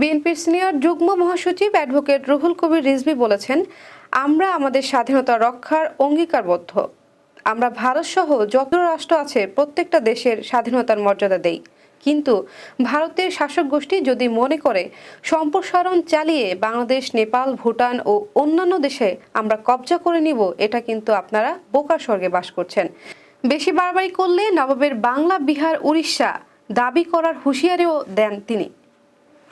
বিএনপির সিনিয়র যুগ্ম মহাসচিব অ্যাডভোকেট রুহুল কবির রিজভি বলেছেন, আমরা আমাদের স্বাধীনতা রক্ষার অঙ্গীকারবদ্ধ। আমরা ভারতসহ যত রাষ্ট্র আছে, প্রত্যেকটা দেশের স্বাধীনতার মর্যাদা দেই। কিন্তু ভারতের শাসক গোষ্ঠী যদি মনে করে, সম্প্রসারণ চালিয়ে বাংলাদেশ, নেপাল, ভুটান ও অন্যান্য দেশে আমরা কবজা করে নিব, এটা কিন্তু আপনারা বোকার স্বর্গে বাস করছেন। বেশি বাড়াবাড়ি করলে নবাবের বাংলা, বিহার, উড়িষ্যা দাবি করার হুঁশিয়ারিও দেন তিনি।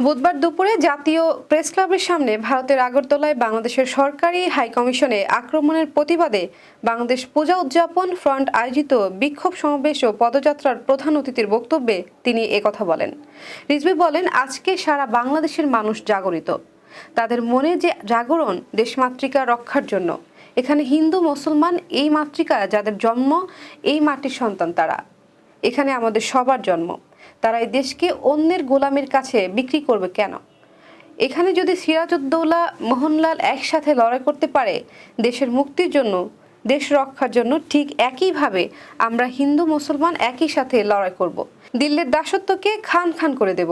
বুধবার দুপুরে জাতীয় প্রেস ক্লাবের সামনে ভারতের আগরতলায় বাংলাদেশের সরকারি হাইকমিশনে আক্রমণের প্রতিবাদে বাংলাদেশ পূজা উদযাপন ফ্রন্ট আয়োজিত বিক্ষোভ সমাবেশ ও পদযাত্রার প্রধান অতিথির বক্তব্যে তিনি একথা বলেন। রিজভি বলেন, আজকে সারা বাংলাদেশের মানুষ জাগরিত। তাদের মনে যে জাগরণ দেশমাতৃকা রক্ষার জন্য। এখানে হিন্দু, মুসলমান এই মাতৃকা যাদের জন্ম, এই মাটির সন্তান তারা। এখানে আমাদের সবার জন্ম। তারা এই দেশকে অন্যের গোলামের কাছে বিক্রি করবে কেন? এখানে যদি সিরাজউদ্দৌলা, মোহনলাল একসাথে লড়াই করতে পারে, দেশের মুক্তির জন্য, দেশ রক্ষার জন্য ঠিক একইভাবে আমরা হিন্দু, মুসলমান একই সাথে লড়াই করব। দিল্লির দাসত্বকে খান খান করে দেব।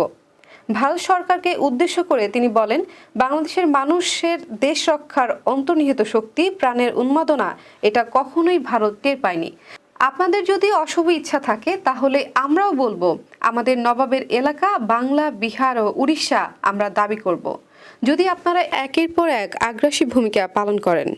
ভারত সরকারকে উদ্দেশ্য করে তিনি বলেন, বাংলাদেশের মানুষের দেশ রক্ষার অন্তর্নিহিত শক্তি, প্রাণের উন্মাদনা, এটা কখনোই ভারত টের পায়নি। আপনাদের যদি অশুভ ইচ্ছা থাকে, তাহলে আমরাও বলব, আমাদের নবাবের এলাকা বাংলা, বিহার ও উড়িষ্যা আমরা দাবি করব। যদি আপনারা একের পর এক আগ্রাসী ভূমিকা পালন করেন।